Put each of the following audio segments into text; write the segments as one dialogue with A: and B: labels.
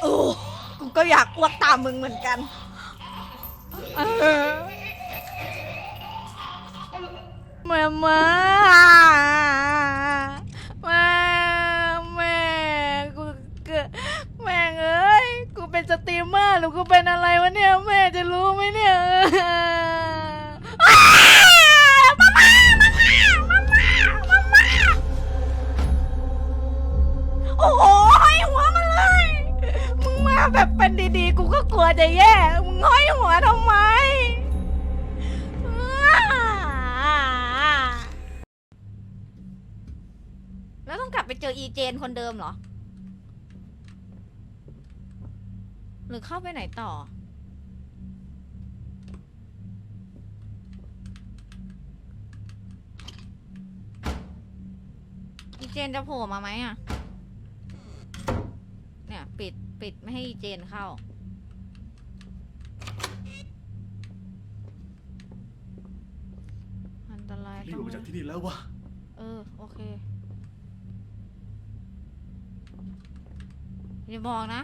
A: โอ้กูก็อยากอ้วกตามมึงเหมือนกันเออมามามาแม่กูเกิดแม่งเอ้ย กูเป็นสตรีมเมอร์หรือกูเป็นอะไรวะเนี่ยแม่จะรู้ไหมเนี่ยอ้าวมามามามามามามาโอ้โห มึงมาแบบเป็นดีๆ กูก็กลัวจะแย่มึงห้อยหัวทำไมแล้วต้องกลับไปเจออีเจนคนเดิมเหรอ หรือเข้าไปไหนต่อ อีเจนจะโผล่มาไหมอะ เนี่ย ปิด ปิดไม่ให้อีเจนเข้า อันตราย
B: รีบ
A: ต้
B: อ
A: อ
B: องกมาจากที่นี่แล้ววะ
A: เออ โอเคอย่าบอกนะ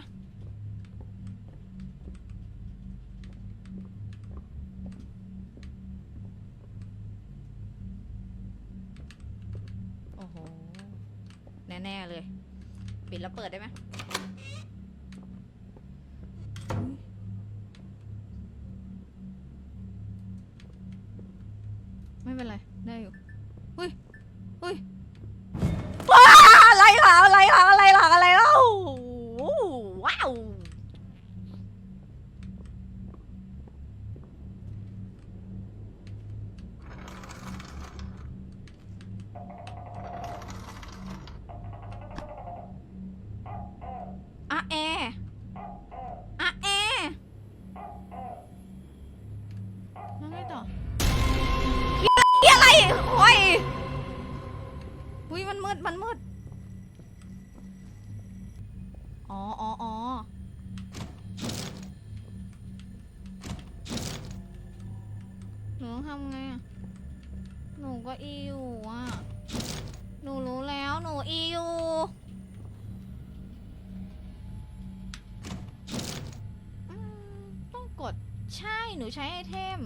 A: ใช้ไอเทม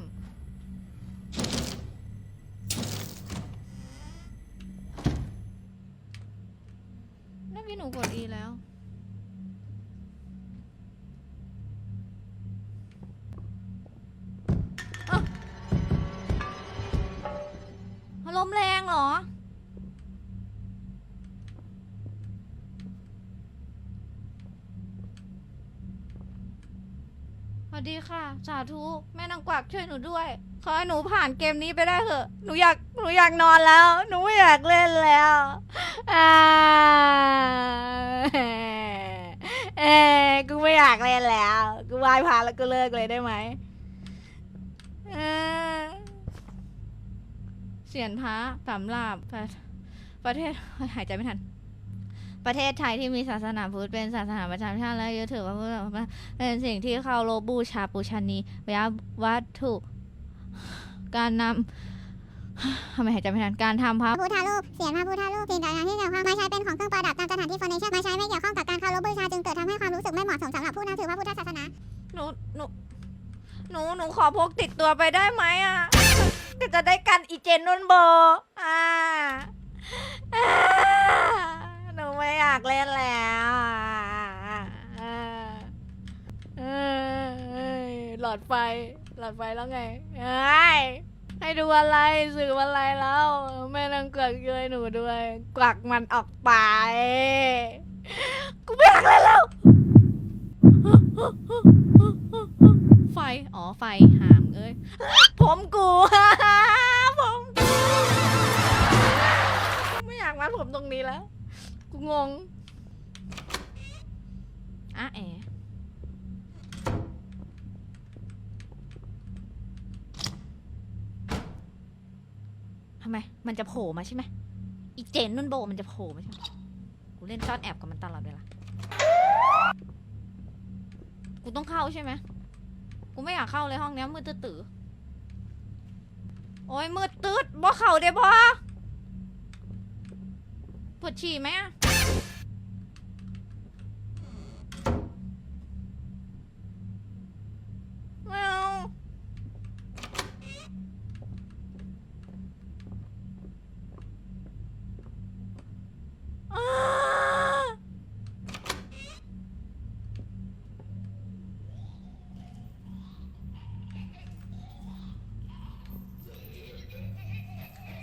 A: เมื่อกี้หนูกด E แล้ว วัสดีค่ะ สาธุแม่นางกวักช่วยหนูด้วย ขอให้หนูผ่านเกมนี้ไปได้เถอะ หนูอยากหนูอยากนอนแล้ว หนูไม่อยากเล่นแล้วอ่าเอ้กูไม่อยากเล่นแล้ว กูไหว้พระแล้วก็เลิกเลยได้ไหมเออเสียนพระสำหรับประเทศหายใจไม่ทัน ประเทศไทยที่มีศาสนาพุทธเป็นศาสนาประจำชาติและยึดถือว่าพุทธเป็นสิ่งที่เคารพบูชาปูชนียวัตถุ การนำทำไมหายใจไม่ทันการทำพระ
C: พระพุทธรูปเสียงพระพุทธรูปสิ่งต่างๆที่เกี่ยวข้องไม่ใช้เป็นของเครื่องประดับตามสถานที่เฟอร์นิเจอร์ไม่ใช้ไม่เกี่ยวข้องกับการเคารพบูชาจึงเกิดทำให้ความรู้สึกไม่เหมาะสมสำหรับผู้นับถือพระพุทธศาสนา
A: หนูหนูหนูหนูขอพกติดตัวไปได้ไหมอะก็จะได้กันอีเจนนุ่นโบอ่าอ่าหนู ไม่อยากเล่นแล้วอะอ่าเอ้ยหลอดไฟ หลอดไฟแล้วไงเอ้ยให้ดูอะไรสื่ออะไรแล้วแม่นางเกือกเยยหนูด้วย กวักมันออกไป กูไม่อยากเล่นแล้ว ไฟ อ๋อ ไฟ หามเอ้ย ผมกูผมกูไม่อยากมัดผมตรงนี้แล้ว กูงงอะแอทำไม มันจะโผล่มาใช่ไหมอีเจนนุ่นโบมันจะโผล่มาใช่ไหมกูเล่นซ่อนแอบกับมันตลอดเวลากูต้องเข้าใช่ไหมกูไม่อยากเข้าเลยห้องนี้มืดตื้อโอ้ยมืดตืดบ่เข่าเด้บ่ ปวดฉี่ไหมว้าว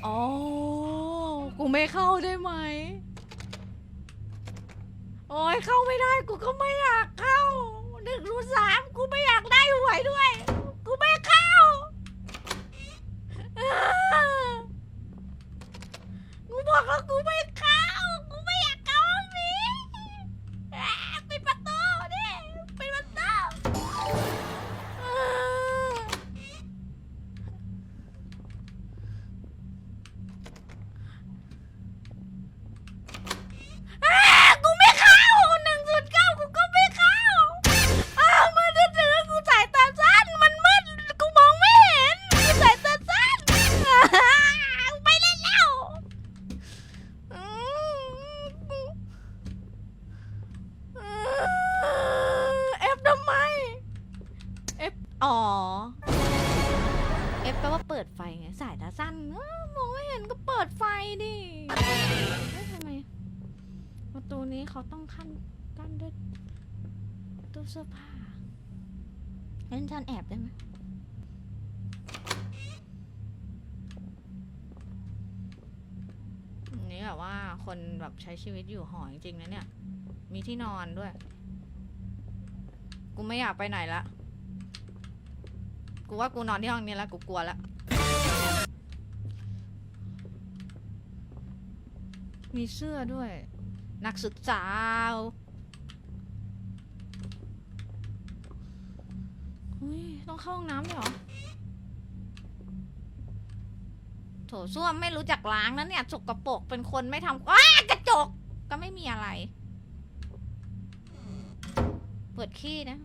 A: อ๋อ ไม่เข้าได้ไหม โอ้ยเข้าไม่ได้ กูก็ไม่อยากเข้าหนึ่งรู้สามกูไม่อยากได้หวยด้วย อ๋อ เอฟแปลว่าเปิดไฟไง สายตาสั้นเอ้ามองไม่เห็นก็เปิดไฟดิเอ๊ะทำไมประตูนี้เขาต้องขั้นกั้นด้วยตู้เสื้อผ้าเล่นซ่อนแอบได้ไหมนี่แบบว่าคนแบบใช้ชีวิตอยู่หอจริงๆนะเนี่ย มีที่นอนด้วย กูไม่อยากไปไหนละ กูว่ากูนอนที่ห้องนี้แล้วกูกลัวละมีเสื้อด้วย นักศึกษา อุ้ยต้องเข้าห้องน้ำด้วยเหรอ โถส้วมไม่รู้จักล้างนะเนี่ยสกปรกเป็นคนไม่ทำว้ากระจก ก็ไม่มีอะไร เปิดขี้นะ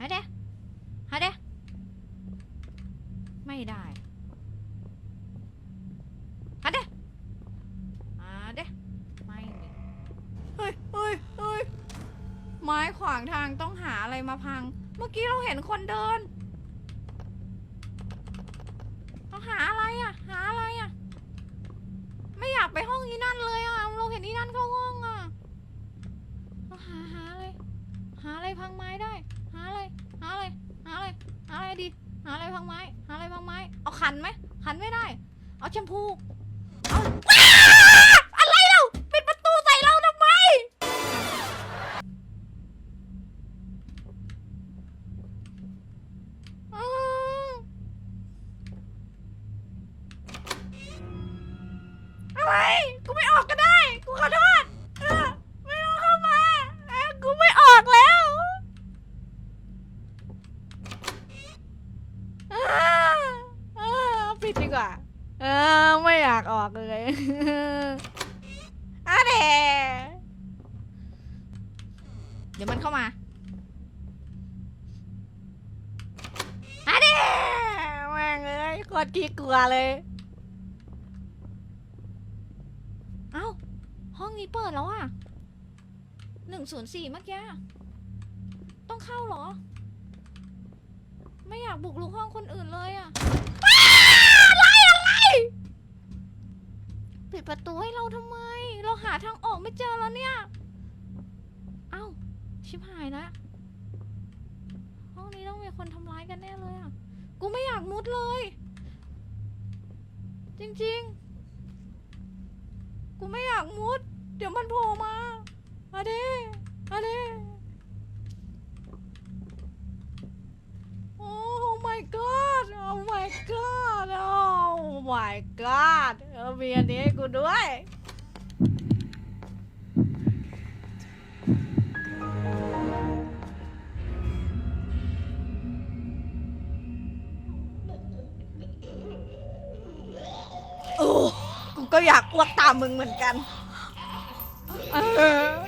A: ฮะเด้ฮะเด้ไม่ได้ฮะเด้ มาเด้ไม่มีเฮ้ยเฮ้ยเฮ้ยไม้ขวางทางต้องหาอะไรมาพัง เมื่อกี้เราเห็นคนเดินเราหาอะไรอะ หาอะไรอะ ไม่อยากไปห้องนี้นั่นเลยอะ เราเห็นที่นั่นเข้าห้องอะเราหาหาอะไร หาอะไรพังไม้ได้ หาอะไร หาอะไร หาอะไร หาอะไรดี หาอะไรพังไม้ หาอะไรพังไม้ หันไหมหันไม่ได้ เอาแชมพู เอา สี่เมื่อกี้ ต้องเข้าเหรอ ไม่อยากบุกรุกห้องคนอื่นเลยอะอ้าอะไรอะไรปิดประตูให้เราทำไม เราหาทางออกไม่เจอแล้วเนี่ย เอ้า ชิบหายแล้วห้องนี้ต้องมีคนทำร้ายกันแน่เลยอะกูไม่อยากมุดเลย จริงๆ กูไม่อยากมุด เดี๋ยวมันโผล่มาอะเด้ อะเด้โอ้ my god โอ้ my god โอ้ my god เออมีอันนี้ให้กูด้วย โอ้ กูก็อยากอ้วกตามมึงเหมือนกัน เออเอ้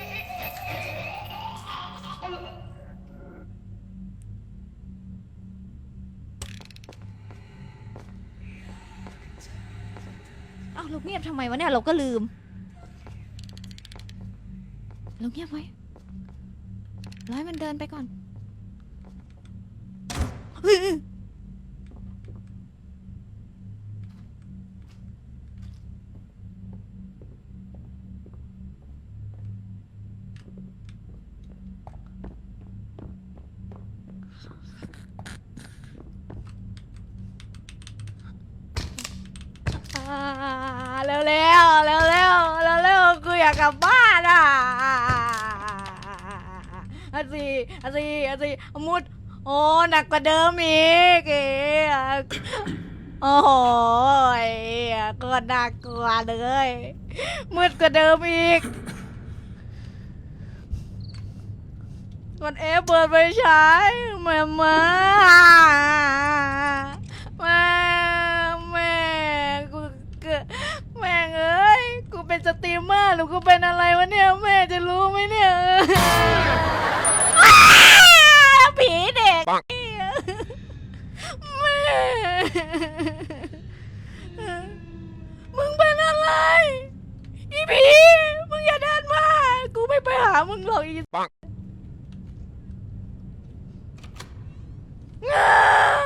A: ำไมวะเนี่ยเราก็ลืมเราเงียบไว้ร้อยมันเดินไปก่อน อาซีอาซีมุด โอ้หนักกว่าเดิมอีกเอโอ้โหก็น่ากลัวเลย มืดกว่าเดิมอีกกดเอฟเปิดไฟฉายแม่มาแม่แม่กูเกแม่เอ้ย กูเป็นสตรีมเมอร์หรือกูเป็นอะไรวะเนี่ย แม่จะรู้ไหมเนี่ย ผีเด็กแม่มึงเป็นอะไรอีผีมึงอย่าเดินมากูไม่ไปหามึงหรอกอีอ้าว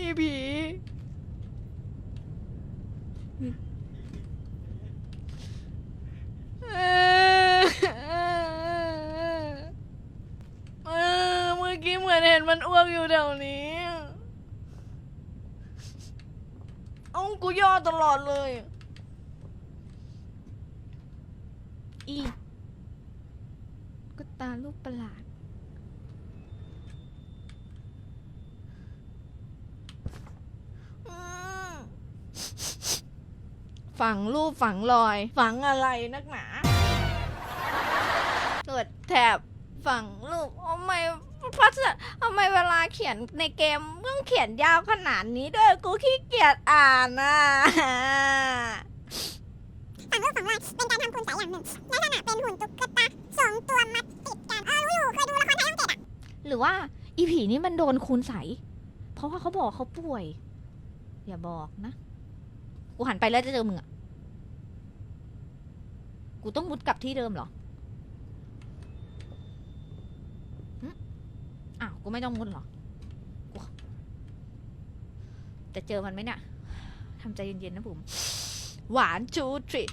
A: อีผี เออเออเมื่อกี้เห มือนเห็นมันอ้วกอยู่แถวนี้ เอ้ากูย่อตลอดเลย อีก็ตาลูกประหลาดอืมฝังรูปฝังรอย ฝังอะไรนักหนาเกิดแถบฝังรูปทำไมพัสดุ ทำไมเวลาเขียนในเกมต้องเขียนยาวขนาดนี้ด้วยกูขี้เกียจอ่านอะ
C: ฝังรูปฝังลายเป็นการทำคุณสายอย่างหนึ่งลักษณะเป็นหุ่นตุ๊กตาสองตัวมัดติดกันเออรู้อยู่เคยดูละครไทยอังกฤษอะ
A: หรือว่าอีผีนี่มันโดนคูณใสเพราะว่าเขาบอกเขาป่วย อย่าบอกนะ กูหันไปแล้วจะเจอมึงอะกูต้องมุดกลับที่เดิมเหรอหึอ้าว กูไม่ต้องมุดหรอกูจะเจอมันไหมเนี่ยทำใจเย็นๆนะผมหวานชูทริ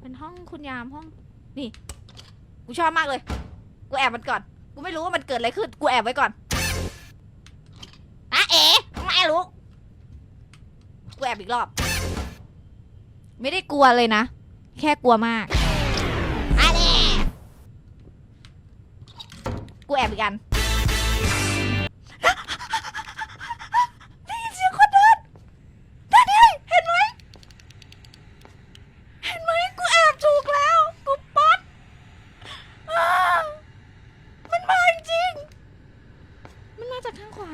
A: เป็นห้องคุณยามห้อง นี่ กูชอบมากเลย กูแอบมันก่อน กูไม่รู้ว่ามันเกิดอะไรขึ้น กูแอบไว้ก่อนอะเอ๋ไม่รู้ กูแอบอีกรอบ ไม่ได้กลัวเลยนะ แค่กลัวมาก กูแอบอีกอันได้ยินเสียงคนเดินนั่นไงเห็นไหมเห็นไหมกูแอบถูกแล้ว กูป๊อตอ่ามันมาจริงๆมันมาจากทางขวา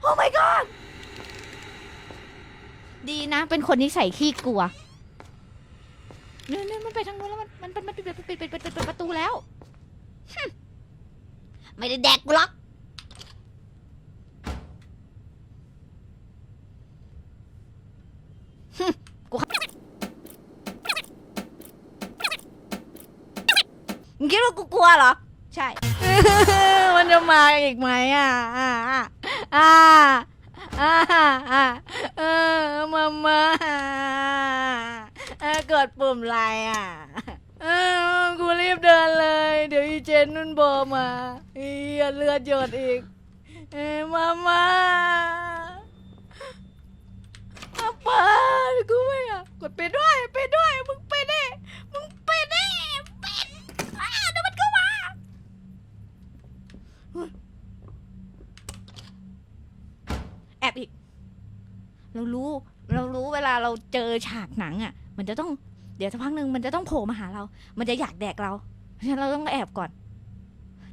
A: โอ้ my god ดีนะ เป็นคนที่ใส่ขี้กลัวเนี่ยเนี่ยมันไปทางนู้นแล้ว มันมันมันมันปิดปิดปิดปิดปิดปิดปิดประตูแล้วฮึ่มไม่ได้แดกกูหรอก มึงคิดว่ากูกลัวเหรอ ใช่ มันจะมา อีกไหมอะอ่าอ่าอ่าอ่าอ่าเออมามาเออกิดปุ่มอะไรอะเออกูรีบเดินเลย เดี๋ยวอีเจนนุ่นโบมาอีเลือดหยดอีกเออมามามาเปิดกูไม่อะกดไปด้วยไปด้วย มึงไปดิมึงไปดิปิดอ่าเดี๋ยวมันก็มา แอบอีก เรารู้เรารู้เวลาเราเจอฉากหนังอะ มันจะต้องเดี๋ยวสักพักหนึ่งมันจะต้องโผล่มาหาเรา มันจะอยากแดกเราเพราะฉะนั้นเราต้องแอบก่อน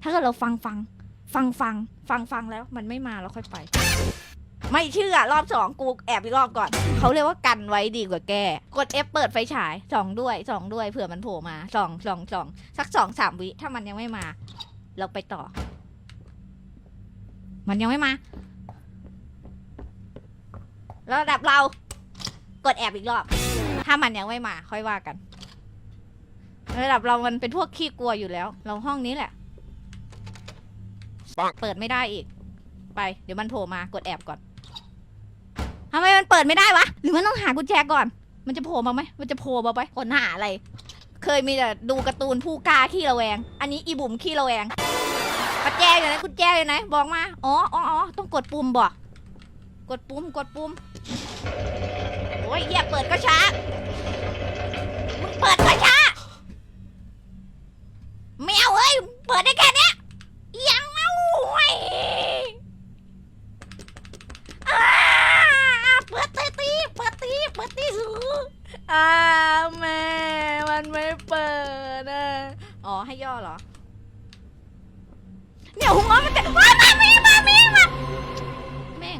A: ถ้าเกิดเราฟังฟัง ฟังฟัง ฟังฟังแล้ว มันไม่มาเราค่อยไป ไม่เชื่อรอบสองกูแอบอีกรอบก่อน เขาเรียกว่ากันไว้ดีกว่าแกกด F เปิดไฟฉายสองด้วยสองด้วยเผื่อมันโผล่มาสองสองสองสักสองสามวิถ้ามันยังไม่มา เราไปต่อ มันยังไม่มา แล้วระดับเรากดแอบอีกรอบ ถ้ามันยังไม่มา ค่อยว่ากัน ระดับเรามันเป็นพวกขี้กลัวอยู่แล้ว เราห้องนี้แหละ
B: ปัง
A: เปิดไม่ได้อีก ไป เดี๋ยวมันโผล่มากดแอบก่อนทำไมมันเปิดไม่ได้วะ หรือมันต้องหากุญแจก่อน มันจะโผล่มาไหมมันจะโผล่มาไหมคนหาอะไร เคยมีแต่ดูการ์ตูนผู้กล้าขี้ระแวง อันนี้อีบุ๋มขี้ระแวงไปกุญแจอยู่ไหนกุญแจอยู่ไหนบอกมา อ๋ออ๋ออ๋อต้องกดปุ่มบ่ก กดปุ่มกดปุ่มโอ้ยเหี้ยเปิดก็ช้า มึงเปิดก็ช้าไม่เอ้ย เปิดได้แค่เนี้ยยังเอาเว้ยอ่าเปิดตีตีเปิดตีเปิดตีสูอ่าแม่มันไม่เปิดอะอ๋อให้ย่อเหรอเนี่ยหัวมันจะว้ายมามีมามีมาแม่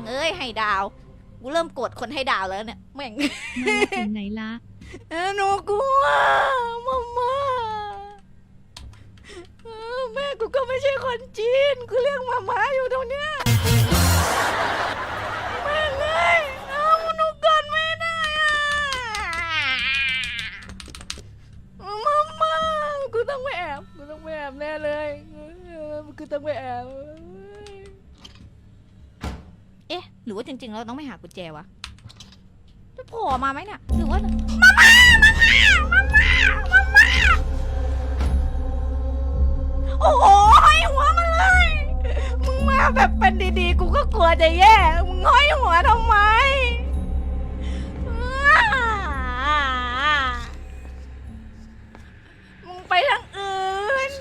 A: เอ้ยให้ดาวกูเริ่มโกรธคนให้ดาวแล้วเนี่ยแม่ง
B: มาถึงไหนละ
A: เออหนูกลัวมาม่าเออแม่กูก็ไม่ใช่คนจีนกูเรียกมาม่าอยู่ตรงเนี้ยแม่งเลยเอาหนูกดไม่ได้อะมาม่ากูต้องไปแอบกูต้องไปแอบแน่เลยเออกูต้องไปแอบเอ๊ะ หรือว่าจริง ๆ เราต้องไปหากุญแจวะจะโผล่มาไหมเนี่ยหรือว่ามามามามามามาโอ้โหห้อยหัวมันเลย มึงมาแบบเป็นดีๆ กูก็กลัวจะแย่ มึงห้อยหัวทำไมมึงไปทางอื่น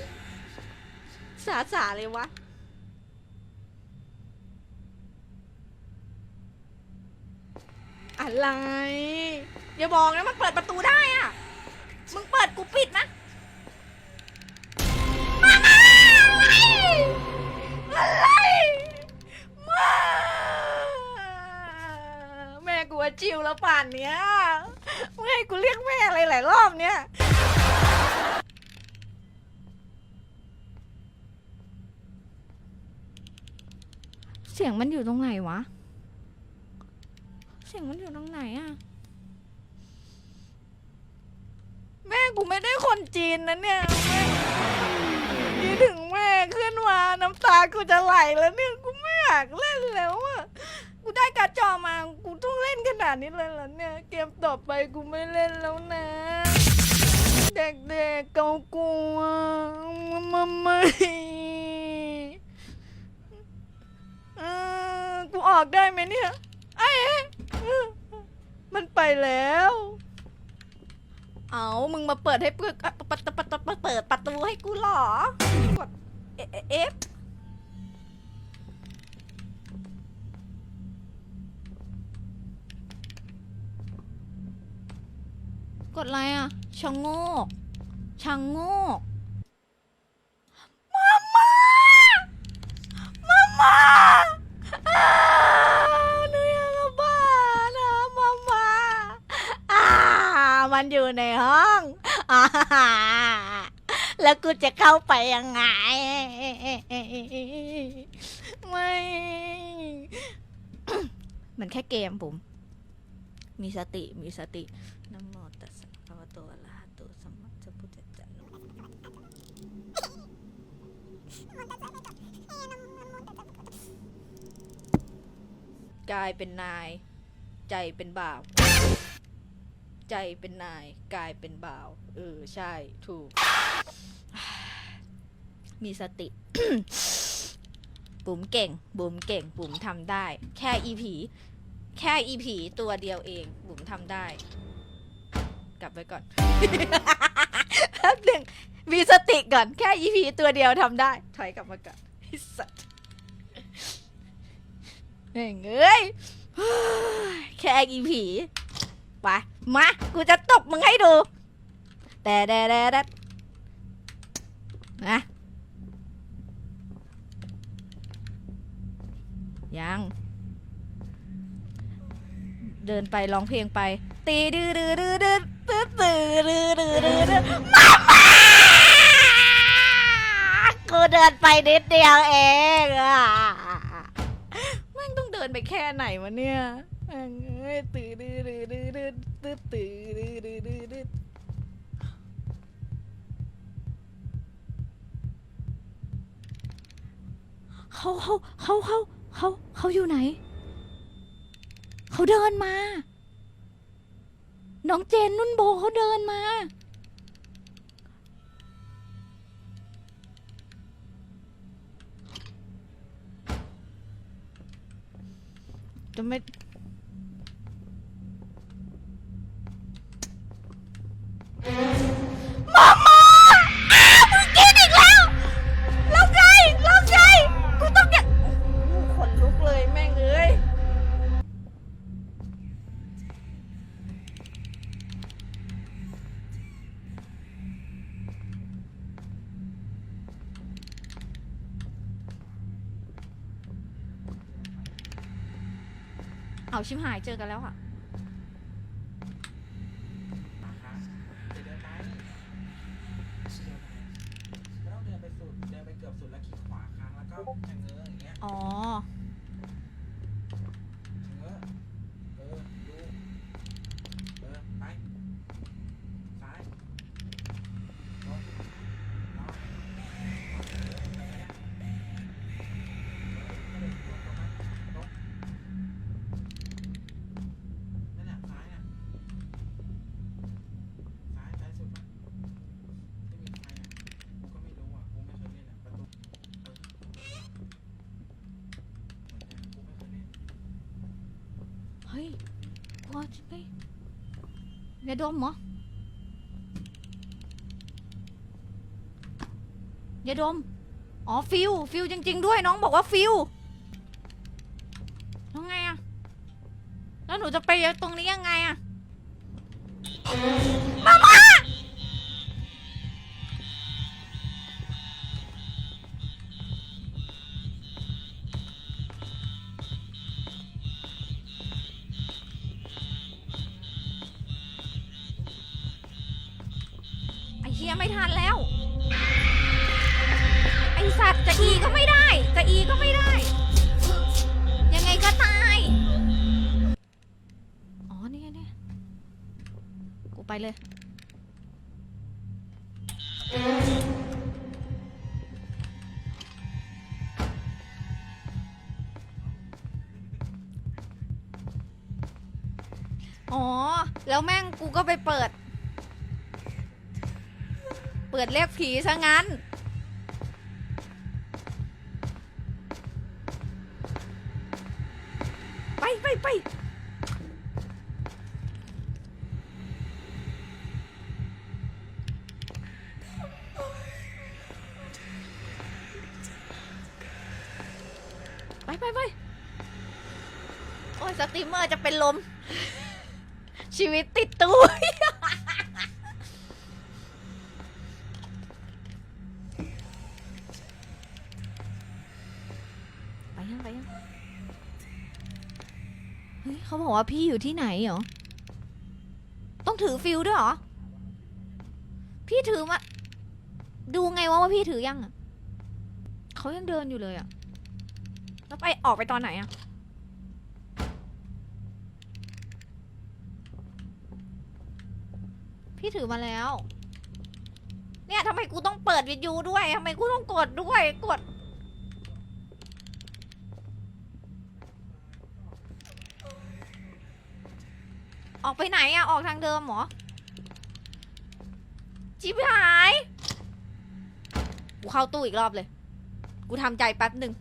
A: สาสาเลยวะ อะไร อย่าบอกนะมันเปิดประตูได้อะมึงเปิดกูปิดนะ มาอะไรมาแม่กูว่าจิวแล้วป่านเนี้ยไม่ให้กูเรียกแม่อะไรหลายรอบเนี้ยเสียงมันอยู่ตรงไหนวะ สียงมันอยู่ตรงไหนอะแม่กูไม่ได้คนจีนนะเนี่ยแม่คิดถึงแม่ขึ้นมาน้ำตากูจะไหลแล้วเนี่ยกูไม่อยากเล่นแล้วอะกูได้การ์ดจอมากูต้องเล่นขนาดนี้เลยเหรอเนี่ย เกมต่อไปกูไม่เล่นแล้วนะ เด็กๆเกากลัวมาไม่เออกูออกได้ไหมเนี่ยไอ้ มันไปแล้ว เอามึงมาเปิดให้เปิดอะเปิดเปิดเปิดเปิดเปิดประตูให้กูเหรอกดเอเอเอฟกดอะไรอะชะโงกชะโงกมาม่ามาม่าอ่าหนูอยากกลับบ้านนะมาม่า อ่า มันอยู่ในห้องอาแล้วกูจะเข้าไปยังไง ไม่ มันแค่เกมผม มีสติ มีสตินะโมตัสสะภะคะวะโตอะระหะโตสัมมาสัมพุทธัสสะกายเป็นนาย ใจเป็นบ่าว ใจเป็นนายกายเป็นบ่าว เออ ใช่ถูก มีสติ บุ๋มเก่ง บุ๋มเก่ง บุ๋มทำได้ แค่อีผี แค่อีผีตัวเดียวเอง บุ๋มทำได้ กลับไปก่อนแป๊บหนึ่งมีสติก่อน แค่อีผีตัวเดียวทำได้ ถอยกลับมาก่อนไอ้สัตว์เฮ้ยเอ้ยแค่อีผี ไป มา กูจะตบมึงให้ดูแต่แต่แต่แต่นะยัง เดินไปร้องเพลงไป ตีดื้อดื้อดื้อดื้อดื้อดื้อดื้อดื้อดื้อดื้อมามากูเดินไปนิดเดียวเองอะแม่งต้องเดินไปแค่ไหนวะเนี่ย เขาเขาเขาเขาเขาเขาอยู่ไหน เขาเดินมา น้องเจนนุ่นโบเขาเดินมาจะไม่ ชิมหายเจอกันแล้วค่ะ
B: ย่าดมเห
A: รอย่าดม อ๋อฟิวฟิวจริง ๆ ด้วยน้องบอกว่าฟิวแล้วไงอะแล้วหนูจะไปตรงนี้ยังไงอะ ไอเฮียไม่ทันแล้ว ไอสัตว์จะอีก็ไม่ได้ จะอีก็ไม่ได้ ยังไงก็ตาย อ๋อนี่ไงเนี่ยกูไปเลย อ๋อ แล้วแม่งกูก็ไปเปิด ดเรียกผีซะงั้น ไปไปไปไปไปไปโอ้ยสตรีมเมอร์จะเป็นลม ชีวิตติดตู้ ว่าพี่อยู่ที่ไหนเหรอ ต้องถือฟิลด้วยเหรอ พี่ถือมา ดูไงวะว่าพี่ถือยังอะเขายังเดินอยู่เลยอะแล้วไปออกไปตอนไหนอะพี่ถือมาแล้ว เนี่ยทำไมกูต้องเปิดวิทยุด้วยทำไมกูต้องกดด้วยกด ออกไปไหนอะออกทางเดิมเหรอจิบหายกูเข้าตู้อีกรอบเลย กูทำใจแป๊บหนึ่ง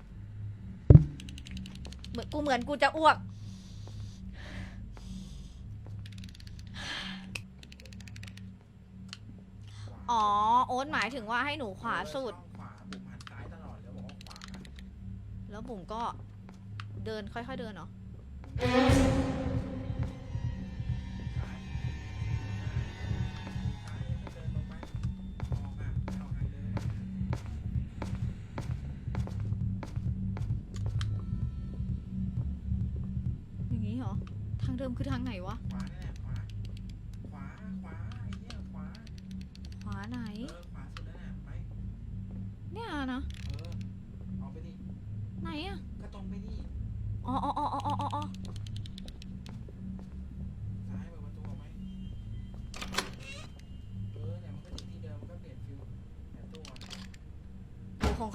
A: เหมือนกูเหมือนกูจะอ้วก อ๋อ โอ๊ตหมายถึงว่าให้หนูขวาสุด
B: แล้วบุ๋
A: มก็เดินค่อยๆเดินเหรอ
B: ซ้าย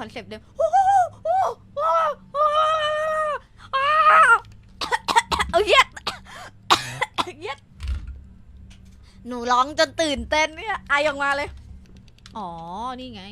A: คอน
B: เซปต์เดิม
A: โอ้โหโอ้โหโอ้โหอ้าเอาเย็ดเย็ดหนูร้องจนตื่นเต้นเนี่ยไอออกมาเลย อ๋อ นี่ไง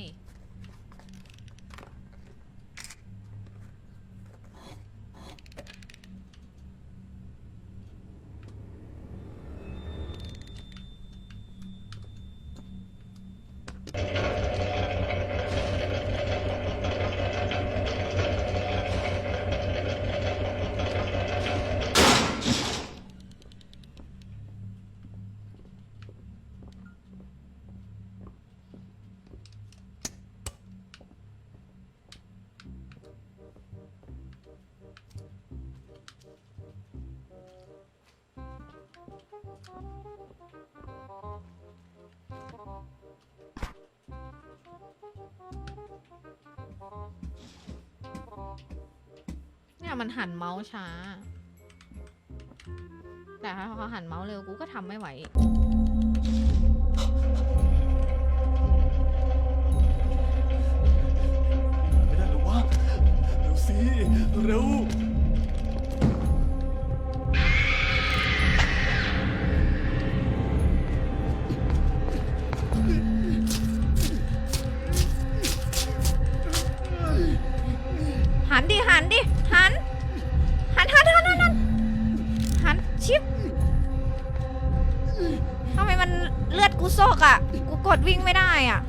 A: มันหันเมาส์ช้า แต่ถ้าเขาหันเมาส์เร็วกูก็ทำไม่ไหว
D: ไม่ได้หรอวะเร็วสิเร็ว
A: หันดิหันดิ กดวิ่งไม่ได้อะ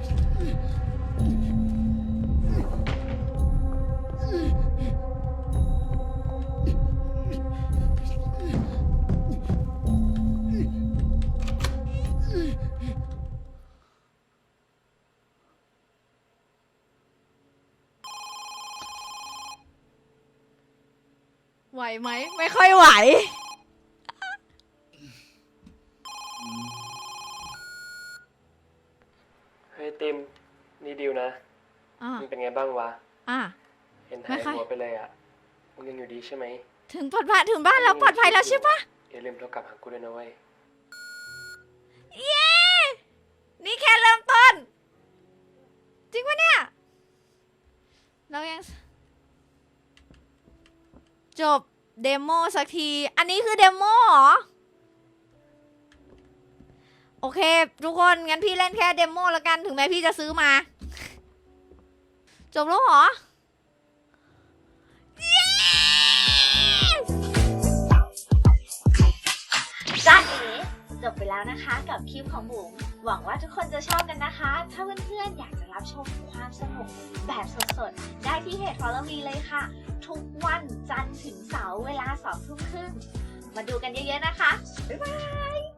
A: ไหวไหม ไม่ค่อยไหว
E: เฮ้ยติมนี่ ดิวนะ
A: อ่า
E: มึงเป็นไงบ้างวะ
A: อ่า
E: เห็น
A: ไม่
E: หาย
A: ค่อย
E: หัวไปเลยอะมึงยังอยู่ดีใช่ไหม
A: ถึงปลอดภัยถึงบ้านแล้วปลอดภัยแล้วใช่ปะ
E: อย่าลืมโทรกลับหากูด้วยนะเว้ย
A: เย้ นี่แค่เริ่มต้น จริงปะเนี่ย เรายัง จบเดโมสักที อันนี้คือเดโมเหรอ โอเค ทุกคน งั้นพี่เล่นแค่เดโมแล้วกันถึงแม้พี่จะซื้อมา จบแล้วเหรอเย้
F: จ้าเอ๋จบไปแล้วนะคะกับคลิปของบุ๋มหวังว่าทุกคนจะชอบกันนะคะ ถ้าเพื่อนๆอยากจะรับชมความสนุกแบบสดๆ ได้ที่เพจ Follow Me เลยค่ะ ทุกวันจันทร์ถึงเสาร์เวลาสองทุ่มครึ่งมาดูกันเยอะๆนะคะ บ๊ายบาย